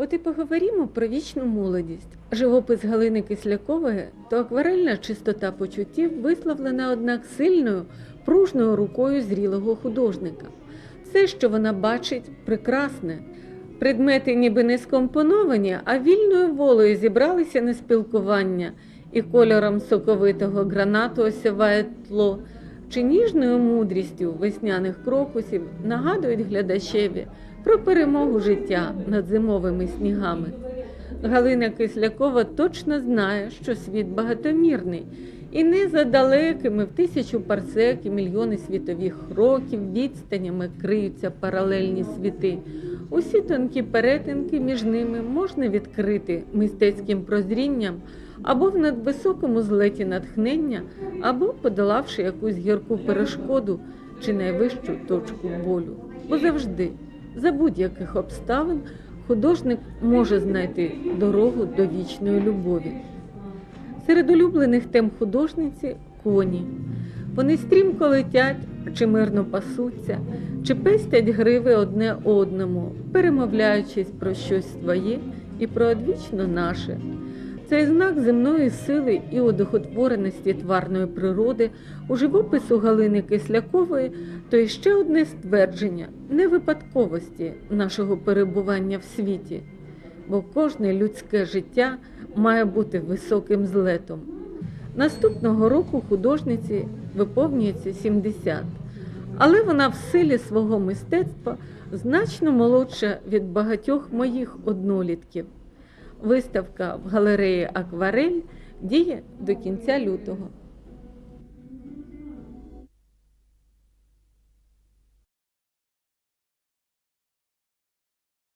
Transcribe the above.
От і поговоримо про вічну молодість. Живопис Галини Кислякової то акварельна чистота почуттів висловлена, однак, сильною, пружною рукою зрілого художника. Все, що вона бачить, прекрасне. Предмети ніби не скомпоновані, а вільною волею зібралися на спілкування, і кольором соковитого гранату осяває тло, чи ніжною мудрістю весняних крокусів нагадують глядачеві про перемогу життя над зимовими снігами. Галина Кислякова точно знає, що світ багатомірний, і не за далекими в тисячу парсек і мільйони світових років відстанями криються паралельні світи. Усі тонкі перетинки між ними можна відкрити мистецьким прозрінням або в надвисокому злеті натхнення, або подолавши якусь гірку перешкоду чи найвищу точку болю. Бо завжди, за будь-яких обставин, художник може знайти дорогу до вічної любові. Серед улюблених тем художниці коні. Вони стрімко летять чи мирно пасуться, чи пестять гриви одне одному, перемовляючись про щось своє і про одвічно наше. Цей знак земної сили і одохотвореності тварної природи у живопису Галини Кислякової то ще одне ствердження невипадковості нашого перебування в світі, бо кожне людське життя має бути високим злетом. Наступного року художниці виповнюється 70, але вона в силі свого мистецтва значно молодша від багатьох моїх однолітків. Виставка в галереї Акварель діє до кінця лютого.